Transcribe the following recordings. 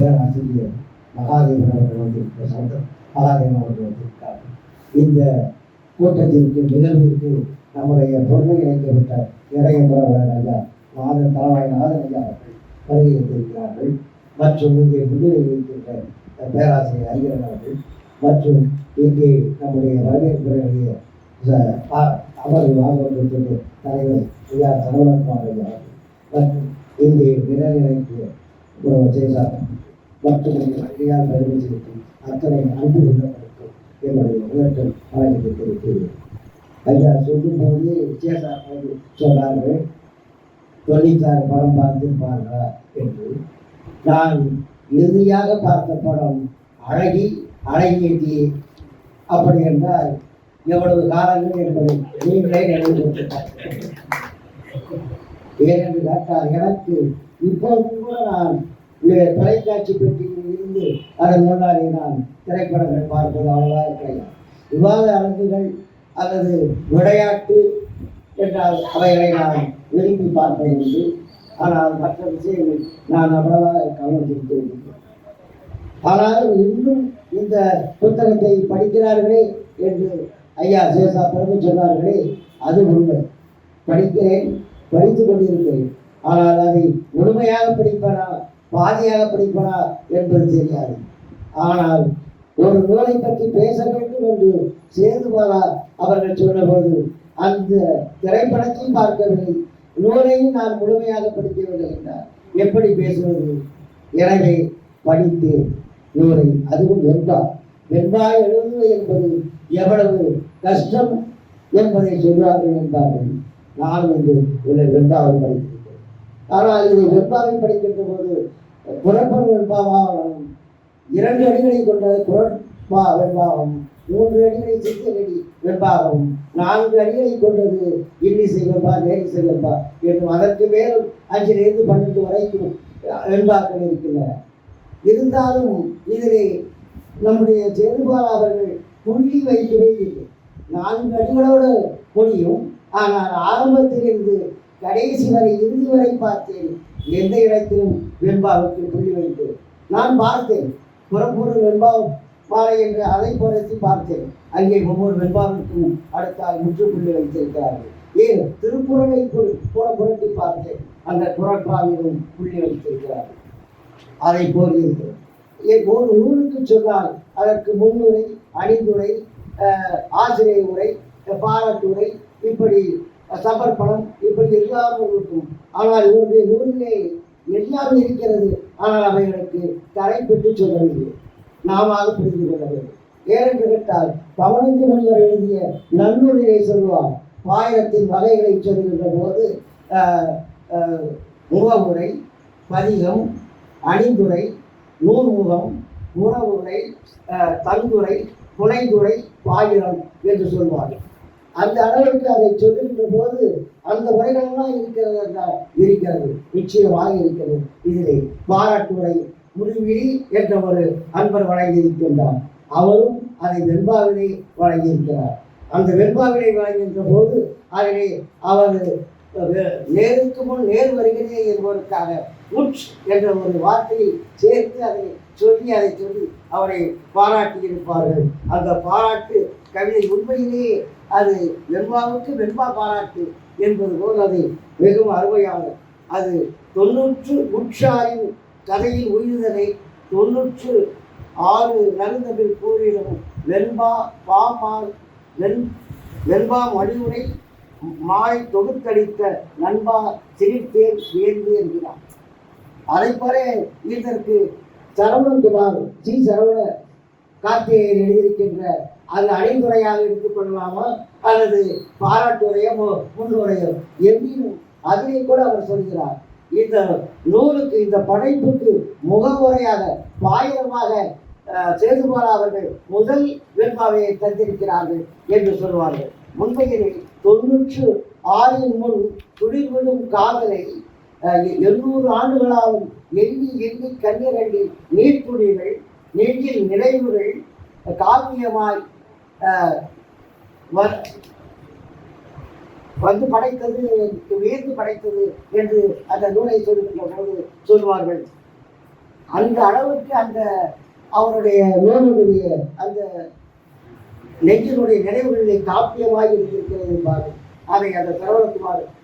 ஆசிரியர் மகாதேவன் அவர்கள் வந்திருக்கிற சந்தர் மகாதேவன் அவர்கள் வந்திருக்கார் இந்த கூட்டத்திற்கு நிகழ்விற்கு நம்முடைய பொருளை இணைக்கப்பட்ட இடையம்பரவர் ஐயா நாதன் தலைவாய் நாதன் ஐயா அவர்கள் வருகை வந்திருக்கிறார்கள் மற்றும் இங்கே முன்னிலை வைக்கின்ற பேராசிரியர் ஐயன் அவர்கள் மற்றும் இங்கே நம்முடைய வரவேற்புடைய அமர்வு வாங்கப்பட்டிருக்கிற தலைவர் ஐயா சரவணகுமார் ஐயா மற்றும் இங்கே நிலைநிலைக்கு ஜெயசார் மற்றும் பதிவு பெருமிச்சிருக்கு அத்தனை அன்பு உள்ளவர்களுக்கும் என்னுடைய உயர்த்தல் வழங்கத்தை தெரிவிக்கிறேன் ஐயா சொல்லும்போது விஜயசார் அவர்கள் சொன்னார்கள் தொழிற்சார் படம் பார்த்திருப்பார்களா? என்று. நான் இறுதியாக பார்த்த படம் அழகி அழகியதி அப்படி என்றால் எவ்வளவு காலங்கள் என்பதை நீங்களே நினைவு ஏனென்று கேட்டால் எனக்கு இப்போது கூட நான் தொலைக்காட்சி பெட்டியில் இருந்து அதன் முன்னாடி நான் திரைப்படங்கள் பார்ப்பது அவ்வளவாக இருக்கிறேன் விவாத அரங்குகள் அல்லது விளையாட்டு என்றால் அவைகளை நான் விரும்பி பார்ப்பேன் என்று. ஆனால் மற்ற விஷயங்கள் நான் அவ்வளவாக கவனம் செலுத்துவதில்லை ஆனாலும் இன்னும் இந்த புத்தகத்தை படிக்கிறார்களே என்று ஐயா சேசா பிறகு சொன்னார்களே அது உண்மை. படிக்கிறேன் படித்து கொண்டிருக்கிறேன். ஆனால் அதை முழுமையாக படிப்பனா பாதியாக படிப்பனா என்பது தெரியாது. ஆனால் ஒரு நூலை பற்றி பேச வேண்டும் என்று சேதுபாலா அவர்கள் சொன்னபோது அந்த திரைப்படத்தையும் பார்க்கவில்லை. நூலையும் நான் முழுமையாக படிக்கவில்லை என்றார். எப்படி பேசுவது? எனவே படித்து நூலை அதுவும் வெண்பா. வெண்பா எழுதுவது என்பது எவ்வளவு கஷ்டம் என்பதை சொல்வார்கள் என்பார்கள். நான் வந்து இதை வெண்பாவை படித்தேன். ஆனால் இதை வெண்பாவை படிக்கின்ற போது புறப்பன் வெண்பாவாகவும் இரண்டு அடிகளை கொண்டது குரட்பா வெண்பாவும் மூன்று அடிகளை சித்தனடி வெண்பாகவும் நான்கு அடிகளை கொண்டது இன்னிசை வெண்பா நேரிசை வெண்பா என்றும் அதற்கு மேலும் அஞ்சிலிருந்து பன்னெண்டு வரைக்கும் வெண்பாக்கள் இருக்கின்றன. இருந்தாலும் இதிலே நம்முடைய சேதுபாலா அவர்கள் புள்ளி வைக்கவே இல்லை. நான்கு அடிகளோடு முடியும். ஆனால் ஆரம்பத்திலிருந்து கடைசி வரை இறுதி வரை பார்த்தேன். எந்த இடத்திலும் வெண்பாவுக்கு புள்ளி வைத்து. நான் பார்த்தேன். புறப்பொருள் வெண்பா மாலை என்று அதை புரட்சி பார்த்தேன். அங்கே ஒவ்வொரு வெண்பாவிற்கும் அடுத்தால் முற்றுப்புள்ளி வைத்திருக்கிறார்கள். ஏன்? திருக்குறளை புற புரட்டி பார்த்தேன். அந்த குரட்பாவிலும் புள்ளி வைத்திருக்கிறார்கள். அதை போல் இருக்கிறது ஒரு நூலுக்கு சொன்னால் அதற்கு முன்னுரை அணிந்துரை ஆசிரியர் உரை பாராட்டுரை இப்படி சமர்ப்பணம் இப்படி எல்லாம் இருக்கும் ஆனால் இவருடைய நூலிலே எல்லாம் இருக்கிறது. ஆனால் அவைகளுக்கு தரை பெற்று சொல்லவில்லை. நாம புரிந்து கொள்ள வேண்டும். ஏனென்று கேட்டால் பவனந்தி முனிவர் எழுதிய நன்னூலிலே சொல்வார் பாயிரத்தின் வகைகளை சொல்கின்ற போது முகமுறை பதிகம் அணிந்துரை நூல்முகம் உணவுரை தந்துரை துணைதுரை பாயிரம் என்று சொல்வார்கள். அந்த அளவுக்கு அதை சொல்லுகின்ற போது அந்த முறைகளெல்லாம் இருக்கிறது இருக்கிறது நிச்சயமாக இருக்கிறது. இதிலே பாராட்டுரை முடிவி என்ற ஒரு அன்பர் வழங்கியிருக்கின்றார். அவரும் அதை வெண்பாவினை வழங்கியிருக்கிறார். அந்த வெண்பாவினை வழங்குகின்ற போது அதிலே அவர் நேருக்கு முன் நேர் வருகிறே என்பதற்காக உச் என்ற ஒரு வார்த்தையை சேர்த்து அதை சொல்லி அதை சொல்லி அவரை பாராட்டி இருப்பார்கள் அந்த பாராட்டு கவிதை உண்மையிலேயே அது வெண்பாவுக்கு வெண்பா பாராட்டு என்பது போல் அது மிகவும் அருமையானது அது தொன்னூற்று உற்சாரின் கதையில் உயிர்தலை தொன்னூற்று ஆறு நருந்தமிழ் கூறிடும் வெண்பா பாமால் வெண் வெண்பா மொழிவுரை மாய் தொகுத்தளித்த நண்பா சிரித்தேன் வியந்து என்கிறார். அதை இதற்கு இதற்கு சரவணகுமார் சி சரவண கார்த்திகேயன் எழுதியிருக்கின்ற அது அணிந்துரையாக எடுத்துக்கொள்ளலாமா அல்லது பாராட்டுரையோ முன்னுரையோ எவ்வியும் அதிலே கூட அவர் சொல்கிறார் இந்த நூலுக்கு இந்த படைப்புக்கு முகவுரையாக பாயிரமாக சேதுபாலா அவர்கள் முதல் வெண்பாவையை தந்திருக்கிறார்கள் என்று சொல்வார்கள். முந்தையில் தொன்னூற்று ஆறின் முன் துளிர்விடும் காதலை எழுநூறு ஆண்டுகளாகவும் எண்ணி எண்ணி கண்ணீரண்டி நீர்த்துளிகள் நெஞ்சில் நினைவுகள் காவியமாய் வந்து படைத்தது உயர்ந்து படைத்தது என்று அந்த நூலை சொல்லுகின்ற போது சொல்வார்கள். அந்த அளவுக்கு அந்த அவருடைய நூலுடைய அந்த நெஞ்சினுடைய நினைவுகளிலே காப்பியமாக இருந்திருக்கிறது என்பார் அதை அந்த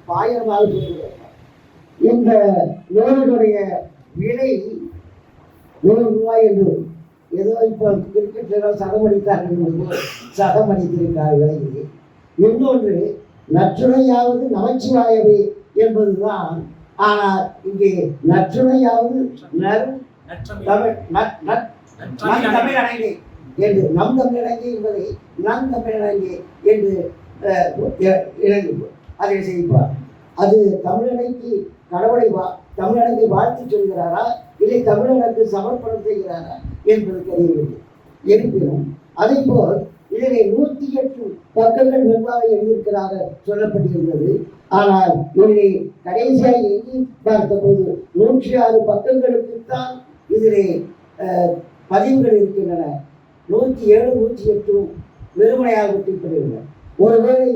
பாயமாக சொல்லுகிறார் இந்த நூலினுடைய விலை நூறு ரூபாய் என்று ஏதோ இப்போ கிரிக்கெட்டில் சதமடித்தார்கள் என்பது சதமடித்திருக்கிறார் விலையிலே. இன்னொன்று நற்றுணையாவது நமச்சிவாயவே என்பதுதான். ஆனால் இங்கே நற்றுணையாவது நறு தமிழ் நற்- நம் தமிழடங்கே என்று நம் தமிழடங்கி என்பதை நம் தமிழடங்கே என்று எ- இணங்கி அதை செய்வார் அது தமிழனைக்கு கடவுளை வா தமிழனுக்கு வாழ்த்து சொல்கிறாரா? இல்லை தமிழனுக்கு சமர்ப்பணம் செய்கிறாரா என்பது தெரியவில்லை. இருப்பினும் அதே போல் இதனை நூற்றி எட்டு பக்கங்கள் வெவ்வாக எழுதியிருக்கிறாக சொல்லப்பட்டிருந்தது. ஆனால் இதனை கடைசியாக எண்ணி பார்த்தபோது நூற்றி ஆறு பக்கங்களுக்குத்தான் இதிலே பதிவுகள் இருக்கின்றன. நூற்றி ஏழு நூற்றி எட்டும் வெறுமனையாக விட்டிருக்கின்றன ஒருவேளை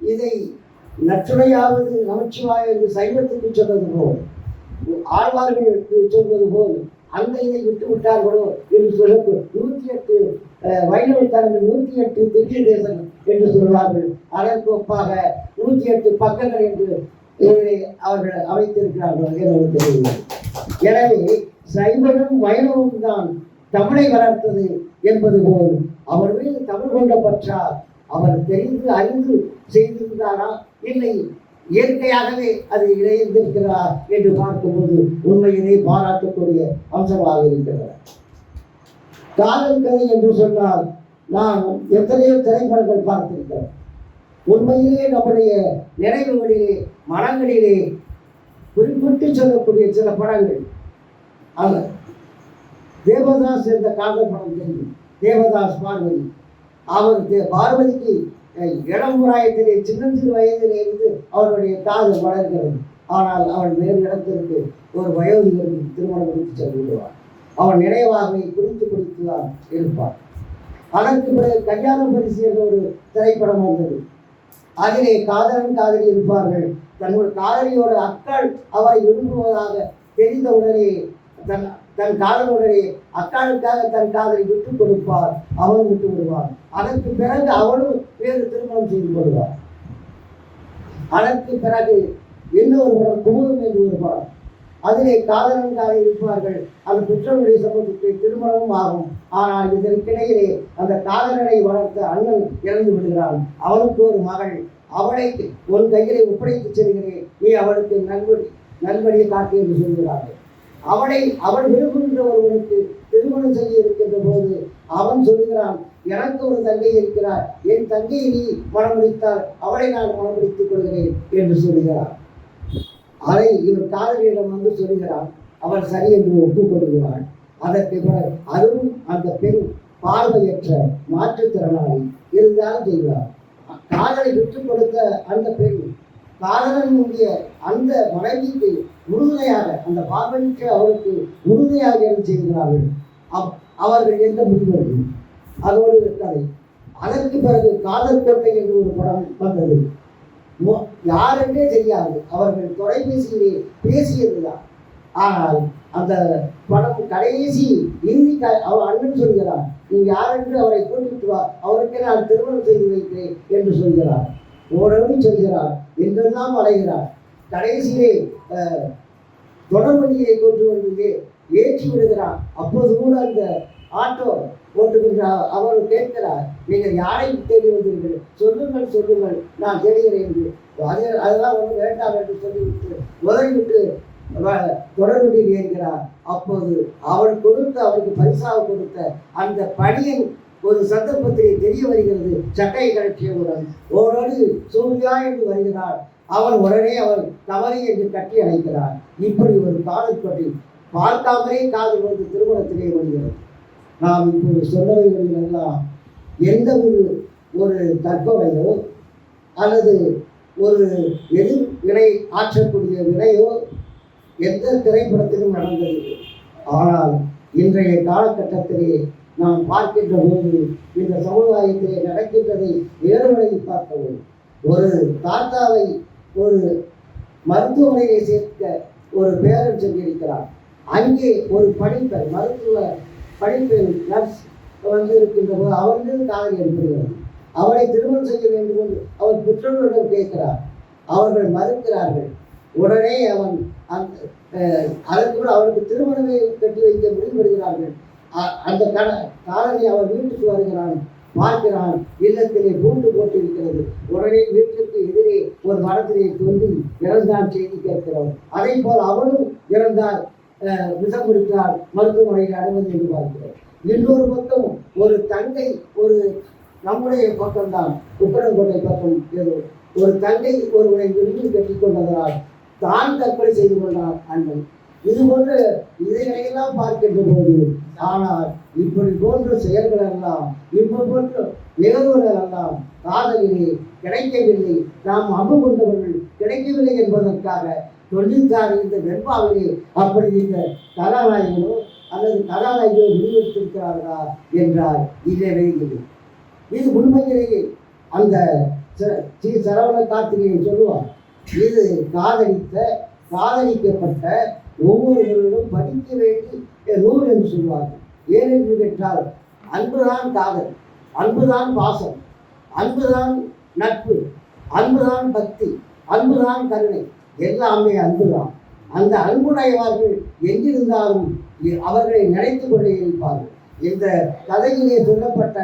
இதை நற்றுணையாவது நமச்சிவாய என்று சைவத்துக்கு சொன்னது போல் ஆழ்வார்களுக்கு சொல்வது போல் அந்த இதை விட்டு விட்டார்களோ என்று சொல்ல நூற்றி எட்டு அஹ், வைணவத்தலங்கள் நூற்றி எட்டு திவ்ய தேசம் என்று சொல்வார்கள் அதற்கு ஒப்பாக நூற்றி எட்டு பக்கங்கள் என்று இதை அவர்கள் அமைத்திருக்கிறார்கள் என்று தெரியவில்லை எனவே சைவனும் வைணவமும் தான் தமிழை வளர்த்தது என்பது போல் அவர் மீது தமிழ் கொண்ட பற்றார் அவர் தெரிந்து அறிந்து செய்திருந்தாரா? இல்லை. இயற்கையாகவே அது இணைந்திருக்கிறார் என்று பார்க்கும்போது உண்மையிலே பாராட்டக்கூடிய அம்சமாக இருக்கிறார் காதல் கதை என்று சொன்னால் நான் எத்தனையோ திரைப்படங்கள் பார்த்திருக்கிறேன். உண்மையிலே நம்முடைய நினைவுகளிலே மனங்களிலே குறிப்பிட்டு சொல்லக்கூடிய சில படங்கள். அது தேவதாஸ் என்ற காதல் படம் தெரியும் தேவதாஸ் பார்வதி. அவர் தே- பார்வதிக்கு அஹ், சின்ன சிறு வயதிலே இருந்து அவருடைய காதல் வளர்கிறது. ஆனால் அவள் வேறு இடத்திற்கு ஒரு வயோதிகருக்கு திருமணம் முடித்து சென்று விடுவார் அவன் நினைவாகவே குறித்து குறித்து தான் இருப்பார் அதற்கு பிறகு கல்யாணம் பரிசு என்ற ஒரு திரைப்படம் வந்தது. அதிலே காதலன் காதலி இருப்பார்கள். தன்னுடைய காதலியோட அக்கள் அவரை விரும்புவதாக தெரிந்த உடனே தன் தன் காதலுடனே அக்காளுக்காக தன் காதலை விட்டு கொடுப்பார் அவன் விட்டு விடுவான் அதற்கு பிறகு அவளும் வேறு திருமணம் செய்து கொள்வார். அதற்கு பிறகு இன்னொரு படம் குமுதம் என்று ஒரு படம் அதிலே காதலன் இருப்பார்கள். அது குற்றமுடைய சமூகத்துக்கு திருமணமும் ஆகும். ஆனால் இதற்கிடையிலே அந்த காதலனை வளர்த்த அண்ணன் இறந்து விடுகிறான். அவனுக்கு ஒரு மகள். அவளை உன் கையிலே ஒப்படைத்து செல்கிறேன். நீ அவளுக்கு நல்வழி நல்வழியை காட்டு என்று சொல்கிறார்கள். அவனை அவன் விரும்புகின்ற ஒருவனுக்கு திருமணம் செய்ய இருக்கின்ற போது அவன் சொல்கிறான் எனக்கு ஒரு தங்கை இருக்கிறார். என் தங்கையை நீ மணமுடித்தால் அவளை நான் மணமுடித்துக் கொள்கிறேன் என்று சொல்கிறார் அதை இவர் காதலியிடம் வந்து சொல்கிறான் அவர் சரி என்று ஒப்புக்கொள்கிறான். அதற்கு பிறகு அதுவும் அந்த பெண் பார்வையற்ற மாற்றுத்திறனாளி இருந்தாலும் செய்கிறார் காதலை விட்டுக் கொடுத்த அந்த பெண் காதலனுடைய அந்த மனைவிக்கு உறுதுணையாக அந்த பார்வைக்கு அவருக்கு உறுதுணையாக என்ன செய்கிறார்கள்? அவ்- அவர்கள் எந்த முடிவர்கள் அதோடு கதை. அதற்கு பிறகு காதல் கோட்டை என்று ஒரு படம் வந்தது. மோ- தெரியாது. அவர்கள் தொலைபேசியிலே பேசியதுதான். ஆனால் அந்த படம் கடைசி இறுதி அவர் அண்ணன் சொல்கிறார் நீ யாரென்று அவரை கூட்டிட்டு வா. அவருக்கு நான் திருமணம் செய்து வைக்கிறேன் என்று சொல்கிறார் ஓரளவு சொல்கிறார் என்றெல்லாம் அடைகிறார் கடைசியிலே தொடர்வண்டியை கொண்டு வந்து ஏற்றி விடுகிறார். அப்போது கூட அந்த ஆட்டோ ஓட்டுகின்ற அவர் கேட்கிறார் நீங்கள் யாரை தேடி வந்தீர்கள்? சொல்லுங்கள் சொல்லுங்கள் நான் தேடுகிறேன் என்று. அது அதெல்லாம் ஒன்றும் வேண்டாம் என்று சொல்லிவிட்டு உதறிவிட்டு வ- தொடர்வண்டியில் ஏறுகிறார். அப்போது அவள் கொடுத்த அவருக்கு பரிசாக கொடுத்த அந்த பணியின் ஒரு சந்தர்ப்பத்திலே தெரிய வருகிறது. சட்டை கழற்றியவுடன் ஓரடி சூர்யா என்று வருகிறார். அவன் உடனே அவன் தவறு என்று கட்டி அழைக்கிறார் இப்படி ஒரு காதல் பார்க்காமலே காதல் வந்து திருமணத்திலே வருகிறது நாம் இப்போது சொன்னவைகளில் எல்லாம் எந்த ஒரு ஒரு தற்கொலையோ அல்லது ஒரு எதிர் வினை ஆற்றக்கூடிய வினையோ எந்த திரைப்படத்திலும் நடந்தது ஆனால் இன்றைய காலகட்டத்திலே நாம் பார்க்கின்ற போது இந்த சமுதாயத்திலே நடக்கின்றதை வேறுவழியில் பார்க்கவும் ஒரு தாத்தாவை ஒரு மருத்துவமனையை சேர்க்க ஒரு பேரன் சென்றிருக்கிறார். அங்கே ஒரு படிப்பெண் மருத்துவ படிப்பெண் நர்ஸ் வந்து இருக்கின்ற போது அவர்களும் காதல் ஏற்படுகிறது. அவளை திருமணம் செய்ய வேண்டும் என்று அவர் பெற்றோர்களிடம் கேட்கிறார். அவர்கள் மறுக்கிறார்கள். உடனே அவன் அந்த அஹ், அதற்கு அவருக்கு திருமணமே கட்டி வைக்க முடிவெடுகிறார்கள் அ- அந்த கட காதலி அவன் வீட்டுக்கு வருகிறான். பார்க்கிறான் இல்லத்திலே பூண்டு போட்டிருக்கிறது. உடனே வீட்டிற்கு எதிரே ஒரு மரத்திலே தொண்டி இறந்தான் செய்தி கேட்கிறோம். அதே போல் அவனும் இறந்தார். விஷம் குடித்தார் மருத்துவமனையில் அனுமதி என்று பார்க்கிறோம் இன்னொரு பக்கம் ஒரு தங்கை ஒரு நம்முடைய பக்கம்தான் உப்பரங்கோட்டை பக்கம் ஏதோ. ஒரு தங்கை ஒருவனை விரும்பி கட்டிக் கொண்டதால் தான் தற்கொலை செய்து கொண்டார் அண்ணன். இது போன்ற இதையெல்லாம் பார்க்கின்ற போது ஆனால் இப்படி போன்ற செயல்கள் எல்லாம் இப்படி போன்ற நிகழ்வுகள் எல்லாம் காதலிலே கிடைக்கவில்லை. நாம் அன்பு கொண்டவர்கள் கிடைக்கவில்லை என்பதற்காக தொழிற்சாலை இந்த வெண்பாவிலே அப்படி இந்த கதாநாயகனோ அல்லது கதாநாயகியோ முடிவெடுத்திருக்கிறார்களா என்றால் இல்லவே இல்லை. இது உண்மையிலேயே அந்த ச- ஸ்ரீ சரவண கார்த்திகேயன் சொல்லுவார் இது காதலித்த காதலிக்கப்பட்ட ஒவ்வொருவர்களும் படிக்க வேண்டிய நூல் என்று சொல்வார்கள். ஏனென்று கேட்டால் அன்புதான் காதல் அன்புதான் பாசம் அன்புதான் நட்பு அன்புதான் பக்தி அன்புதான் கருணை எல்லாமே அன்புதான். அந்த அன்புடையவர்கள் எங்கிருந்தாலும் அவர்களை நினைத்து கொண்டே இருப்பார்கள். இந்த கதையிலே சொல்லப்பட்ட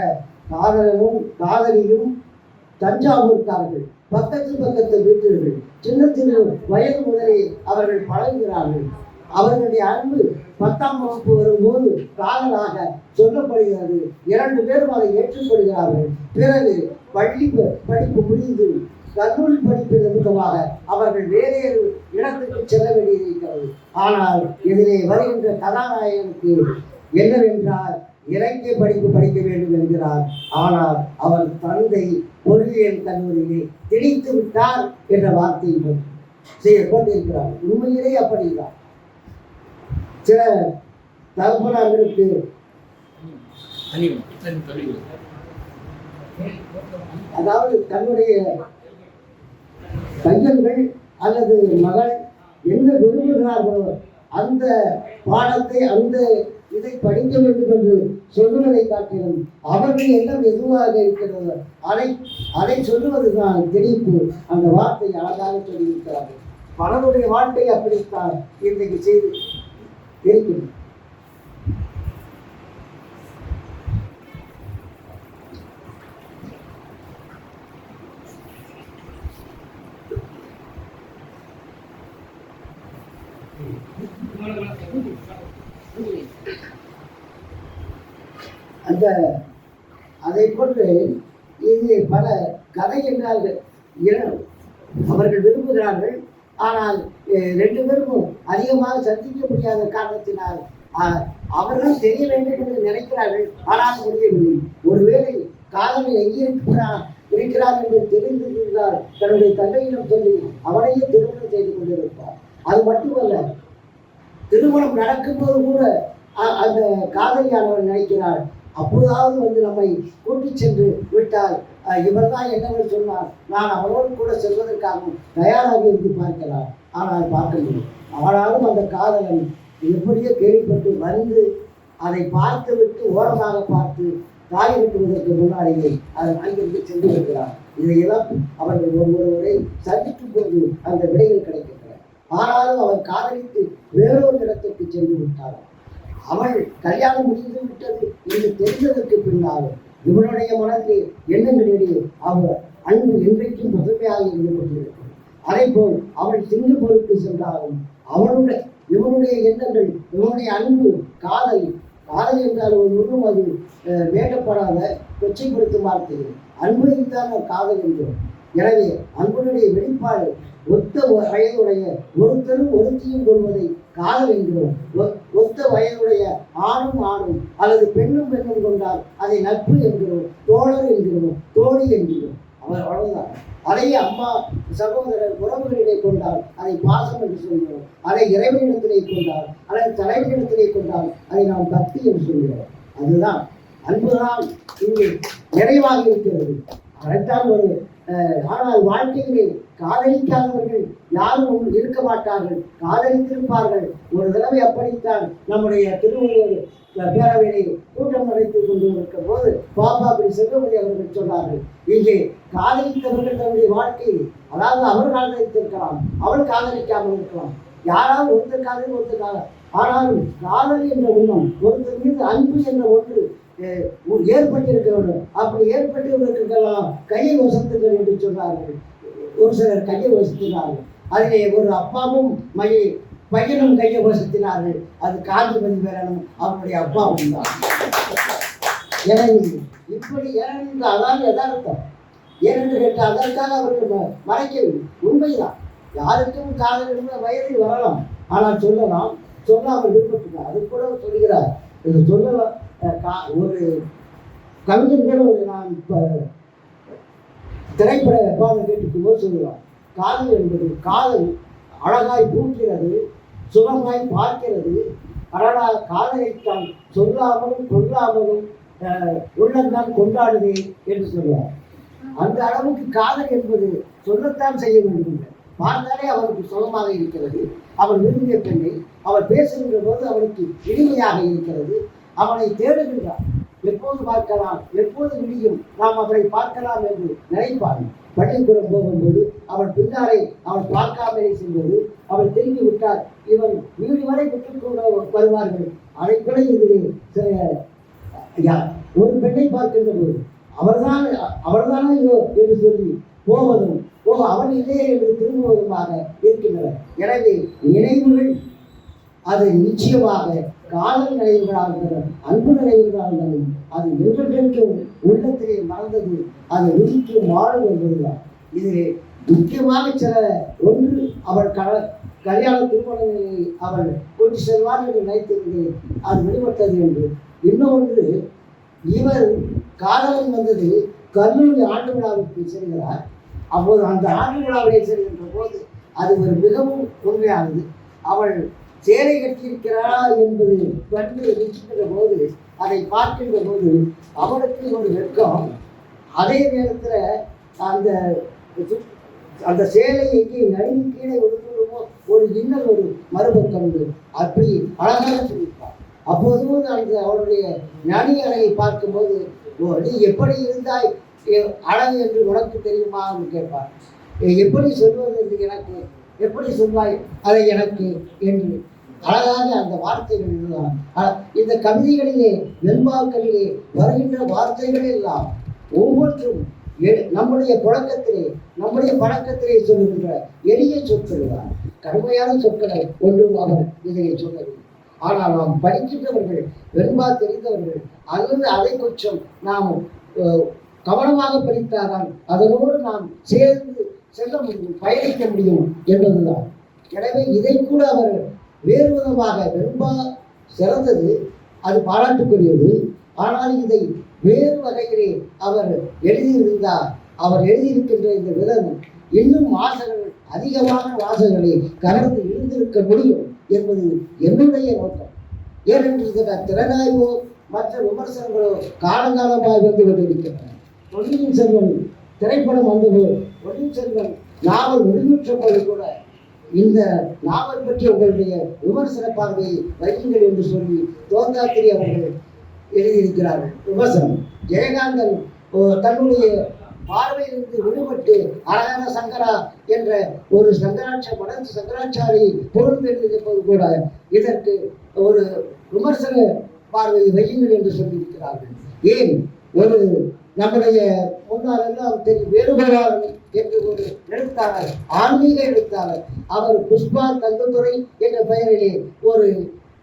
காதலனும் காதலியும் தஞ்சாவூர்காரர்கள் பக்கத்து பக்கத்து வீட்டர்கள் சின்ன சின்ன வயது முதலே அவர்கள் பழகுகிறார்கள். அவர்களுடைய அன்பு பத்தாம் வகுப்பு வரும்போது காதலாக சொல்லப்படுகிறது. இரண்டு பேரும் அதை ஏற்றுக்கொள்கிறார்கள். பிறகு பள்ளி படிப்பு முடிந்து கல்லூரி படிப்பின் நிமித்தமாக அவர்கள் வேறு இடத்துக்கு செல்ல வேண்டியிருக்கிறது. ஆனால் இதிலே வருகின்ற கதாநாயகனுக்கு என்னவென்றால் இலக்கிய படிப்பு படிக்க வேண்டும் என்கிறார். ஆனால் அவர் தந்தை பொறியியல் கல்லூரியிலே திணித்து விட்டார் என்ற வார்த்தையை செய்ய கொண்டிருக்கிறார் உண்மையிலே அப்படிதான் சில தகப்பனார்களுக்கு அதாவது தன்னுடைய பையன்கள் அல்லது மகள் என்ன விரும்புகிறார்களோ அந்த பாடத்தை அந்த இதை படிக்க வேண்டும் என்று சொல்லுவதை காட்டிலும் அவர்கள் எல்லாம் எதுவாக இருக்கிறதோ? அதை அதை சொல்லுவதுதான் திணிப்பு. அந்த வார்த்தை அழகாக சொல்லியிருக்கிறார்கள். பலருடைய வாழ்க்கை அப்படித்தான் இன்றைக்கு செய்து. இருக்கிறது அந்த அதை போன்று இது பல கதை என்றால் அவர்கள் விரும்புகிறார்கள். ஆனால் ரெண்டு பேருக்கும் அதிகமாக சந்திக்க முடியாத காரணத்தினால் அவர்களும் தெரிய வேண்டும் என்று நினைக்கிறார்கள். ஆனால் முடியவில்லை. ஒருவேளை காதலன் எங்கே இருக்கிறார் இருக்கிறார் என்று தெரிந்திருந்தால் தன்னுடைய தந்தையிடம் சொல்லி அவனையே திருமணம் செய்து கொண்டிருப்பார். அது மட்டுமல்ல திருமணம் நடக்கும்போது கூட அ- அந்த காதலியானவர் நினைக்கிறார் அப்போதாவது வந்து நம்மை கூட்டிச் சென்று விட்டால் இவர் தான் என்னவென்று சொன்னார் நான் அவரோடு கூட செல்வதற்காகவும் தயாராக இருந்து பார்க்கலாம். ஆனால் பார்க்கவில்லை. ஆனாலும் அந்த காதலன் எப்படியோ கேள்விப்பட்டு வந்து அதை பார்த்து விட்டு ஓரமாக பார்த்து தாய் விட்டுவதற்கு முன்னாடியே அதை அங்கிருந்து சென்று வருகிறார் இதையெல்லாம் அவர்கள் ஒருவரை சந்திக்கும் போது அந்த விடைகள் கிடைக்கின்றன. ஆனாலும் அவர் காதலித்து வேறொரு இடத்திற்கு சென்று விட்டார் அவள் கல்யாணம் முடிந்து விட்டது என்று தெரிந்ததற்கு பின்னாலும் இவனுடைய மனதில் எண்ணங்களிடையே அவர் அன்பு என்றைக்கும் பசுமையாக இருந்து கொண்டிருக்கிறார் அதே போல் அவள் சிங்கப்பூருக்கு சென்றாலும் அவனுடைய இவனுடைய எண்ணங்கள் இவனுடைய அன்பு காதல் காதல் என்றால் ஒரு அது வேண்டப்படாத கொச்சைப்படுத்தும் வார்த்தைகள். அன்புதான் காதல் என்றோம். எனவே அன்புடைய வெளிப்பாடு ஒத்த வயதுடைய ஒருத்தரும் ஒருத்தியும் கொள்வதை காதல் என்கிறோம் ஒத்த வயதுடைய ஆணும் ஆணும் அல்லது பெண்ணும் பெண்ணும் கொண்டால் அதை நட்பு என்கிறோம் தோழர் என்கிறோம் தோழி என்கிறோம் அவர் அவ்வளவுதான். அதையே அம்மா சகோதரர் உறவுகளிடையே கொண்டால் அதை பாசம் என்று சொல்கிறோம். அதை இறைவனிடத்திலே கொண்டால் அதை தலைவனிடத்திலே கொண்டால் அதை நாம் பக்தி என்று சொல்கிறோம். அதுதான் அன்புதான் இங்கு நிறைவாக இருக்கிறது. அதைத்தான் ஒரு ஆனால் வாழ்க்கையிலே காதலிக்காதவர்கள் யாரும் இருக்க மாட்டார்கள் காதலித்திருப்பார்கள். ஒரு தடவை அப்படித்தான் நம்முடைய திருவள்ளுவர் பேரவையை கூட்டம் நடத்தி கொண்டு இருக்கும் போது பாபா அப்படி செல்வமணி அவர்கள் சொன்னார்கள் இங்கே காதலித்தவர்கள் தன்னுடைய வாழ்க்கையில் அதாவது அவர் காதலித்திருக்கலாம் அவள் காதலிக்காமல் இருக்கலாம். யாராவது ஒருத்தர் காதலி ஒருத்தர் காதல் ஆனாலும் காதல் என்ற உண்மம் ஒருத்தர் மீது அன்பு என்ற ஒன்று ஏற்பட்டிருக்க வேண்டும் அப்படி ஏற்பட்டிருக்கலாம் கையை வசத்துகள் என்று சொன்னார்கள் ஒரு சிலர் கையை வசத்தினார்கள் அதிலே ஒரு அப்பாவும் மையை பையனும் கையை வசத்தினார்கள். அது காந்திமதி பேரனும் அவருடைய அப்பாவும் தான். எனவே இப்படி ஏனென்று அதான் எதார்த்தம் ஏனென்று கேட்டால் அதற்காக அவர்கள் மறைக்கவில்லை. உண்மைதான். யாருக்கும் காதல் இருந்த வயதில் வரலாம். ஆனால் சொல்லலாம் சொல்லாமல் விருப்பத்துக்கு அது கூட சொல்கிறார். இது சொல்லலாம். ஒரு கவிஞர் கூட ஒரு நான் இப்போ திரைப்பட பாடல் கேட்டுக்கும்போது சொல்லுவார் காதல் என்பது காதல் அழகாய் பூக்கிறது சுகமாய் பார்க்கிறது அழகா காதலைத்தான் சொல்லாமலும் கொல்லாமலும் உள்ளம்தான் கொண்டாடுதே என்று சொல்லுவார் அந்த அளவுக்கு காதல் என்பது சொல்லத்தான் செய்ய வேண்டும். இல்லை. பார்த்தாலே அவனுக்கு சுகமாக இருக்கிறது. அவர் விரும்பிய பெண்ணை அவர் பேசுகின்ற போது அவனுக்கு இனிமையாக இருக்கிறது. அவனை தேடுகின்றான் எப்போது பார்க்கலாம்? எப்போது விடியும்? நாம் அவரை பார்க்கலாம் என்று நினைப்பான் பள்ளிக்கூடம் போகும்போது அவன் பின்னாரை அவன் பார்க்காமலே சென்றது அவன் திரும்பி விட்டார் இவன் வீடு வரை விட்டுக் வருவார்கள். அதைக்கூட இதிலே ஒரு பெண்ணை பார்க்கின்ற போது அவர்தான் அவர்தானே இதோ என்று சொல்லி போவதும் ஓ அவன் இல்லையே என்று திரும்புவதுமாக இருக்கின்றன. எனவே நினைவுகள் அது நிச்சயமாக காதல் நினைவுகளாக இருந்தாலும் அன்பு நினைவுகளாக இருந்தாலும் அது என்றென்றைக்கும் உள்ளத்திலே மறந்தது அது உதிக்கு மாறும் என்பதுதான். இது முக்கியமாக சில ஒன்று அவள் கல கல்யாண திருமணங்களை அவள் கொண்டு செல்வார் என்று நினைத்திருந்தேன் அது வெளிப்பட்டது என்று. இன்னொன்று இவர் காதலன் வந்தது கல்லூரி ஆண்டு விழாவுக்கு செல்கிறார். அப்போது அந்த ஆண்டு விழாவிலே செல்கின்ற போது அது ஒரு மிகவும் உண்மையானது அவள் சேலை கட்டியிருக்கிறாளா என்பது கண்டு நிற்கின்ற போது அதை பார்க்கின்ற போது அவனுக்கு ஒரு வெட்கம். அதே நேரத்தில் அந்த அந்த சேலை எங்கே நடுங்கி கீழே ஒழுங்குமோ ஒரு இன்னல் ஒரு மறுபக்கம் அப்படி அழகாக சொல்லியிருப்பார். அப்போதும் அந்த அவருடைய நனி அழகை பார்க்கும்போது ஓ நீ எப்படி இருந்தாய்? அழகு என்று உனக்கு தெரியுமா? என்று கேட்பார். எப்படி சொல்வது? என்று எனக்கு எப்படி சொல்வாய்? அதை எனக்கு என்று அழகாக அந்த வார்த்தைகள் எழுதலாம் இந்த கவிதைகளிலே வெண்பாக்களிலே வருகின்ற வார்த்தைகள் எல்லாம் ஒவ்வொன்றும் எ- நம்முடைய புழக்கத்திலே நம்முடைய பழக்கத்திலே சொல்லுகின்ற எளிய சொற்கள் கடுமையான சொற்களை ஒன்றும் அவர் இதிலே சொல்லவில்லை. ஆனால் நாம் படிக்கின்றவர்கள் வெண்பா தெரிந்தவர்கள் அல்லது அதை கொஞ்சம் நாம் கவனமாக படித்தால்தான் அதனோடு நாம் சேர்ந்து செல்ல முடியும் பயணிக்க முடியும் என்பதுதான். எனவே இதை கூட அவர் வேறு விதமாக வெண்பா சிறந்தது அது பாராட்டுக்குரியது. ஆனால் இதை வேறு வகையிலே அவர் எழுதியிருந்தார். அவர் எழுதியிருக்கின்ற இந்த விதம் இன்னும் வாசகர்கள் அதிகமான வாசகர்களை கலந்து இருந்திருக்க முடியும் என்பது என்னுடைய நோக்கம். ஏனென்று திறனாய்வோ மற்ற விமர்சனங்களோ காலங்காலமாக வந்து கொண்டிருக்கின்றன. பொன்னியின் செல்வன் திரைப்படம் வந்தது பொன்னியின் செல்வன் நாவல் முடிவுற்ற போது கூட இந்த நாவல் பற்றி உங்களுடைய விமர்சன பார்வையை வையுங்கள் என்று சொல்லி தோந்தாத்திரி அவர்கள் எழுதியிருக்கிறார்கள். விமர்சனம். ஜெயகாந்தன் ஓ, தன்னுடைய பார்வையிலிருந்து விடுபட்டு அழகான சங்கரா என்ற ஒரு சங்கராட்ச வளர்ந்து சங்கராச்சாரி பொருள் எழுதியிருப்பது கூட இதற்கு ஒரு விமர்சன பார்வையை வையுங்கள் என்று சொல்லியிருக்கிறார்கள். ஏன்? ஒரு நம்முடைய முன்னால் எல்லாம் தெரியும் வேறுபாடாளர் என்று ஒரு எழுத்தாளர் ஆன்மீக எழுத்தாளர் அவர் புஷ்பா தங்கத்துறை என்ற பெயரிலே ஒரு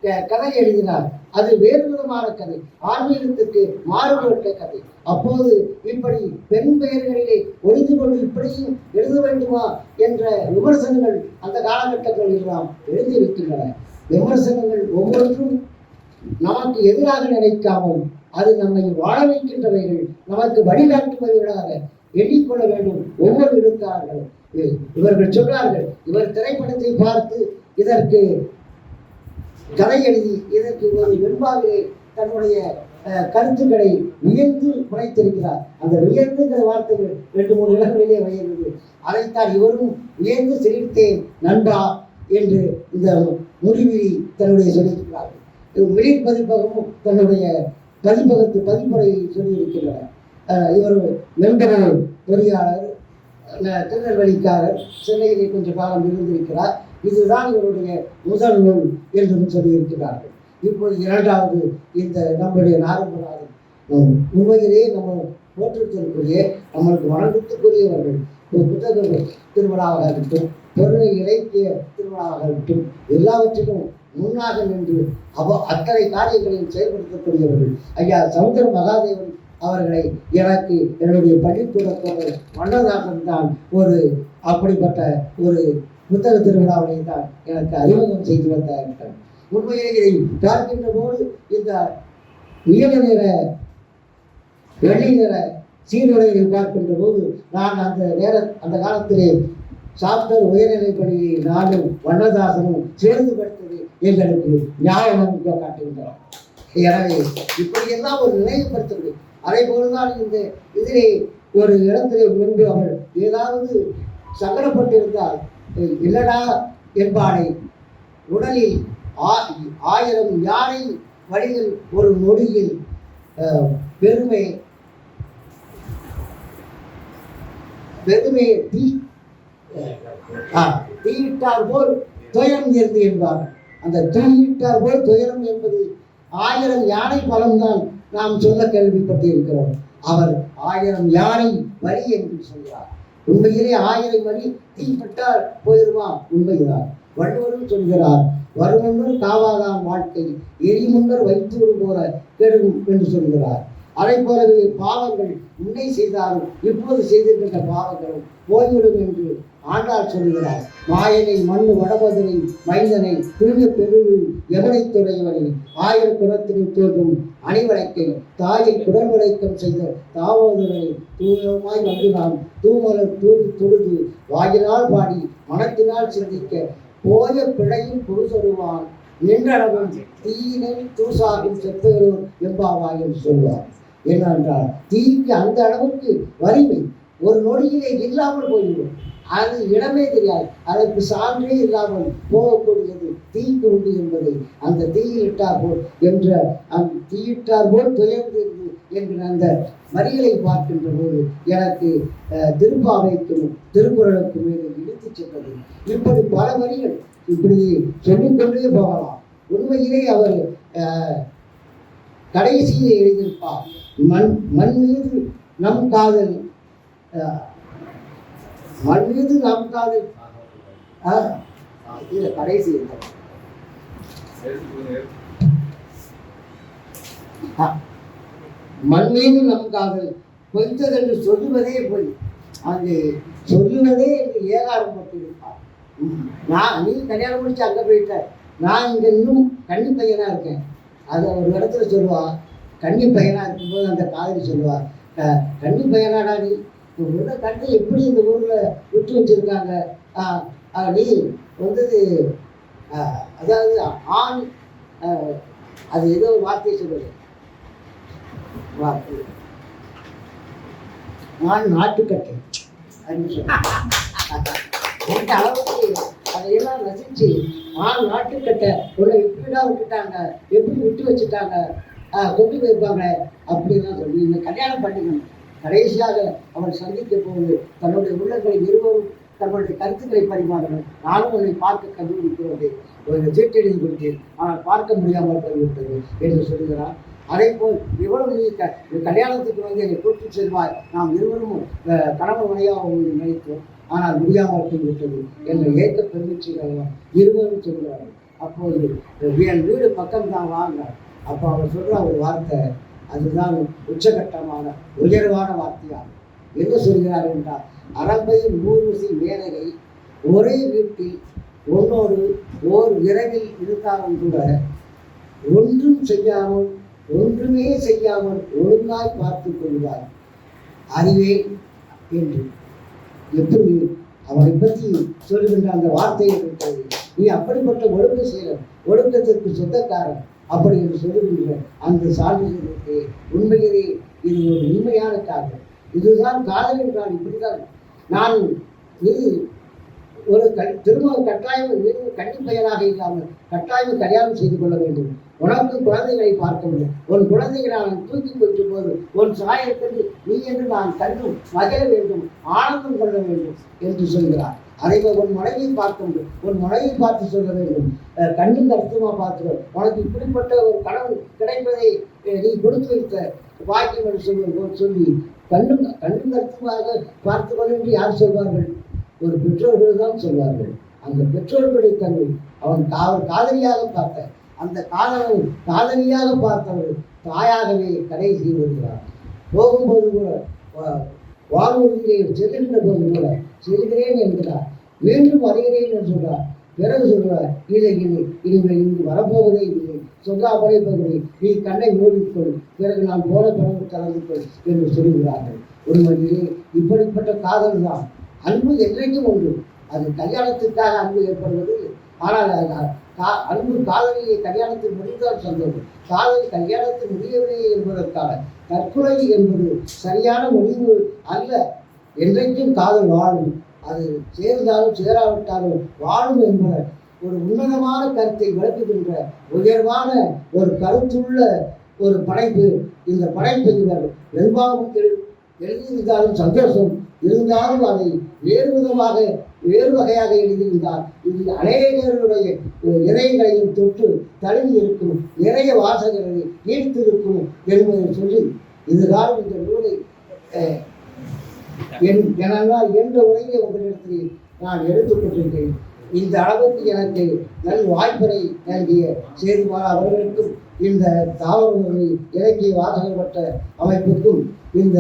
க- கதை எழுதினார். அது வேறு விதமான கதை. ஆன்மீகத்திற்கு மாறுபட்ட கதை. அப்போது இப்படி பெண் பெயர்களிலே ஒளிந்து கொண்டு இப்படியும் எழுத வேண்டுமா என்ற விமர்சனங்கள் அந்த காலகட்டங்களில் எல்லாம் எழுதியிருக்கின்றன விமர்சனங்கள் ஒவ்வொன்றும் நமக்கு எதிராக நினைக்காமல் அது நம்மை வாழ வைக்கின்றவைகள் நமக்கு வழிகாட்டுபவைகளாக எண்ணிக்கொள்ள வேண்டும் ஒவ்வொரு எழுத்தாளர்களும். இவர்கள் சொல்றார்கள் இவர் திரைப்படத்தை பார்த்து இதற்கு கதை எழுதி இதற்கு ஒரு வெண்பாவிலே தன்னுடைய கருத்துக்களை உயர்ந்து குறைத்திருக்கிறார் அந்த உயர்ந்துங்கிற வார்த்தைகள் ரெண்டு மூணு இடங்களிலே வருகிறது அதைத்தான் இவரும் உயர்ந்து சிரித்தேன் நண்பா என்று இந்த முடிவில் தன்னுடைய சொல்லியிருக்கிறார்கள். மிளிர் பதிப்பகமும் தன்னுடைய பதிப்பகத்து பதிப்புரையை சொல்லியிருக்கின்றனர். இவர் மென்பொருள் பொறியாளர் திருநெல்வேலிக்காரர் சென்னையிலே கொஞ்சம் காலம் இருந்திருக்கிறார். இதுதான் இவருடைய முதல் நூல் என்றும் சொல்லியிருக்கிறார்கள். இப்போது இரண்டாவது இந்த நம்முடைய நாரம்பநாதன் உண்மையிலேயே நம்ம போற்றுதலுக்குரிய நம்மளுக்கு வணக்கத்துக்குரியவர்கள் ஒரு புத்தக திருவிழாவாக இருக்கட்டும் பொருளை இலக்கிய திருவிழாவாக இருக்கட்டும் எல்லாவற்றிலும் முன்னாக நின்று அவ அத்தனை காரியங்களையும் செயல்படுத்தக்கூடியவர்கள் ஐயா சமுத்திர மகாதேவன் அவர்களை எனக்கு என்னுடைய பள்ளிக்கூடத்தோடு மன்னதாசன் தான் ஒரு அப்படிப்பட்ட ஒரு புத்தக திருவிழாவினை தான் எனக்கு அறிமுகம் செய்து வந்தார்கள் உண்மையிலே இதை பார்க்கின்ற போது இந்த நீல நிற வெள்ளி நிற சீருடையை பார்க்கின்ற போது நான் அந்த நேர அந்த காலத்திலே சாப்டர் உயர்நிலைப் பள்ளியை நானும் வண்ணதாசனும் சேர்ந்து படுத்தது எங்களுக்கு நியாயம் காட்டுகின்றோம் எனவே இப்படியெல்லாம் ஒரு நினைவுபடுத்துவது அதே போலதான் இந்த இதிலே ஒரு இடத்திலே முன்பு அவள் ஏதாவது சங்கடப்பட்டிருந்தால் இல்லடா என்பானை உடலில் ஆ- ஆயிரம் யானை வழியில் ஒரு நொடியில் அஹ், பெருமை பெருமை தீ தீயிட்டார் போல் துயரம் இருந்து என்பார். அந்த தீயிட்டார் போல் துயரம் என்பது ஆயிரம் யானை பலம்தான். நாம் சொல்ல கேள்விப்பட்டிருக்கிறோம். அவர் ஆயிரம் யானை வழி என்று சொல்கிறார். உண்மையிலே ஆயிரம் வழி தீப்பட்டால் போயிடுவான் உண்மைதான். வள்ளுவரும் சொல்கிறார் வருமுன்னர் காவாதான் வாழ்க்கை எரிமுன்னர் வைத்து போல கெடும் என்று சொல்கிறார். அதை போலவே பாவங்கள் முன்னே செய்தாலும் இப்போது செய்திருக்கின்ற பாவங்களும் போய்விடும் என்று ஆண்டாள் சொல்கிறார் மாயனை மண்ணு வடபதனை மைந்தனை தூய பெருவு எவனை துறையவனை ஆயிரப்புறத்தினை தோன்றும் அணிவழைக்கை தாயை குடல் விளைக்கம் செய்த தாவோதனை தூயமாய் வந்து நாம் தூமலர் தூவி தொழுது வாயினால் பாடி மனத்தினால் சிந்திக்க போய பிழையும் புருசருவான் நின்றளவும் தீயினை தூசாகும் செத்தவரும் எம்பாவாய் என்று சொல்வார். ஏனென்றால் தீக்கு அந்த அளவுக்கு வலிமை ஒரு நொடியிலே இல்லாமல் போய்விடும். அது இடமே தெரியாது. அதற்கு சான்றே இல்லாமல் போகக்கூடியது தீக்கு உண்டு என்பதை அந்த தீயிட்டார் போல் என்ற அந்த தீயிட்டார் போல் துயர்ந்திருந்து என்கிற அந்த வரிகளை பார்க்கின்ற போது எனக்கு அஹ், திருப்பாவைக்கும் திருக்குறளுக்கும் மீது இழுத்துச் சென்றது. இப்படி பல வரிகள் இப்படி சொல்லிக்கொண்டே போகலாம். உண்மையிலே அவர் அஹ், எழுதியிருப்பார். மண் மண் மீது நம் காதல் மண் மீது நம் காதல். இல்லை கடைசி மண் மீது நம் காதல். பொய்த்ததென்று சொல்லுவதே பொய். அது சொல்லுவதே என்று ஏகாரம் பட்டிருப்பார். நான் நீ கல்யாணம் முடிச்சு அங்கே போயிட்ட. நான் இங்கே இன்னும் கண்ணு பையனாக இருக்கேன். அதை ஒரு இடத்துல சொல்லுவாள் கன்னி பையனாக இருக்கும்போது அந்த காதலி சொல்லுவா "க- கன்னி பையனாடா நீ? உள்ள கண்ணி எப்படி இந்த ஊரில் விட்டு வச்சிருக்காங்க? நீ வந்தது அதாவது ஆண் அது ஏதோ ஒரு வார்த்தையை சொல்லுது. வார்த்தை. ஆண் நாட்டுக்கட்டை அப்படின்னு சொல்லுவாங்க அளவுக்கு அதையெல்லாம் ரசிச்சு ஆண் நாட்டுக்கட்டை உன்னை எப்படிடா விட்டுட்டாங்க? எப்படி விட்டு வச்சுட்டாங்க? கொண்டு போயிருப்பாங்க அப்படின்லாம் சொல்லி இந்த கல்யாணம் பண்ணிக்கணும். கடைசியாக அவள் சந்திக்க போது தன்னுடைய உள்ளங்களை இருவரும் தன்னுடைய கருத்துக்களை பரிமாறணும். நானும் உன்னை பார்க்க கண்டுபிடிக்கிறது. ஒரு சீட்டு எழுதி கொடுத்தேன். ஆனால் பார்க்க முடியாமல் போய்விட்டது என்று சொல்லுகிறார். அதே போல் இவ்வளவு நீ க கல்யாணத்துக்கு வந்து என்னை கூட்டு செல்வாய். நாம் இருவரும் அஹ், கணவன் மனையாக நினைத்தோம். ஆனால் முடியாமல் போய்விட்டது என்ற ஏக்க பெருமிச்சிகள் இருவரும் சொல்கிறார்கள். அப்போது என் வீடு பக்கம் தான் வாங்கினார் அப்போ அவர் சொல்கிற ஒரு வார்த்தை அதுதான் உச்சகட்டமான உயர்வான வார்த்தையாகும். என்ன சொல்கிறார் என்றால் அரம்பை ஊர்வசி மேனகை ஒரே வீட்டில் ஒன்னோடு ஓர் இரவில் இருந்தாலும் கூட ஒன்றும் செய்யாமல் ஒன்றுமே செய்யாமல் ஒழுங்காய் பார்த்து கொள்வார். அறிவே என்று. எப்படி அவரை பற்றி சொல்லுகின்ற அந்த வார்த்தை இருக்கிறது நீ அப்படிப்பட்ட ஒழுங்கு செய்யணும் ஒழுக்கத்திற்கு சொந்தக்காரன் அப்படி என்று சொல்லுகின்ற அந்த சாதிகளுக்கு உண்மையிலே இது ஒரு உண்மையான காதல் இதுதான் காதல் என்றால் இப்படிதான் நான் இது ஒரு க திருமணம் கட்டாயம் வெறும் கன்னி பெயராக இல்லாமல் கட்டாயம் கல்யாணம் செய்து கொள்ள வேண்டும். உனக்கு குழந்தைகளை பார்க்க முடியும். உன் குழந்தைகளை நான் தூக்கி கொண்டு போது உன் சாயத்திற்கு நீ என்று நான் கண்டும் மகிழ வேண்டும் ஆனந்தம் கொள்ள வேண்டும் என்று சொல்கிறார். அதை உன் மனைவியை பார்க்க முடியும் உன் மனைவியை பார்த்து சொல்ல வேண்டும் கண்ணும் கருத்துமா பார்க்கிறோம் உனக்கு இப்படிப்பட்ட ஒரு கனவு கிடைப்பதை நீ கொடுத்து வைத்த பாக்கியம் என்று சொல்லி சொல்லி கண்ணும் கண்ணும் கருத்துமாக பார்த்து கொள்ள என்று யார் சொல்வார்கள்? ஒரு பெற்றோர்கள் தான் சொல்வார்கள். அந்த பெற்றோர்களுடைய தன்மை அவன் காவல் காதலியாக பார்த்த அந்த காதலன் காதலியாக பார்த்தவள் தாயாகவே கடைசி வருகிறான் போகும்போது கூட வா- வானூர்தியிலே செல்லுகின்ற போது கூட செல்கிறேன் என்கிறார். மீண்டும் வருகிறேன் என்று சொல்றார். பிறகு சொல்றார் இல்லை இல்லை இனிமேல் இங்கு வரப்போவதே இல்லை. சொல்லா போகிறேன் நீ கண்ணை மூடிக்கொள். பிறகு நான் போன பிறகு கலந்து கொள் என்று சொல்லுகிறார்கள். உண்மையிலே இப்படிப்பட்ட காதல் தான். அன்பு என்றைக்கும் உண்டு. அது கல்யாணத்துக்காக அன்பு ஏற்படுவது ஆனால் கா- அன்பு காதலியை கல்யாணத்தில் முடிந்தால் சந்தோஷம். காதல் கல்யாணத்தில் முடியவில்லை என்பதற்கான தற்கொலை என்பது சரியான முடிவு அல்ல. என்றைக்கும் காதல் வாழும். அது சேர்ந்தாலும் சேராவிட்டாலும் வாழும் என்ற ஒரு உன்னதமான கருத்தை விளக்குகின்ற உயர்வான ஒரு கருத்துள்ள ஒரு படைப்பு. இந்த படைப்பு இவர் வெண்பாவும் எழுதியிருந்தாலும் சந்தோஷம். இருந்தாலும் அதை வேறு விதமாக வேறு வகையாக எழுதியிருந்தால் இது அநேகருடைய இணையங்களையும் தொட்டு தழுவி இருக்கும் நிறைய வாசகர்களை ஈர்த்திருக்கும் என்பதை சொல்லி இதுதான் இந்த நூலை என் என்னால் என்ற உரையை உங்களிடத்தில் நான் எடுத்துக்கொண்டிருக்கிறேன் இந்த அளவுக்கு எனக்கு நல் வாய்ப்பினை நல்கிய சேதுமான அவர்களுக்கும் இந்த தாவரங்களை இலக்கிய வாசகப்பட்ட அமைப்புக்கும் இந்த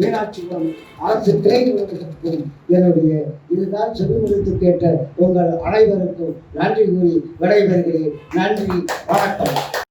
மீனாட்சிபுரம் அரசு திரையுலகத்திற்கும் என்னுடைய இதுதான் செவிமடுத்து கேட்ட உங்கள் அனைவருக்கும் நன்றி கூறி விடைபெறுகிறேன். நன்றி வணக்கம்.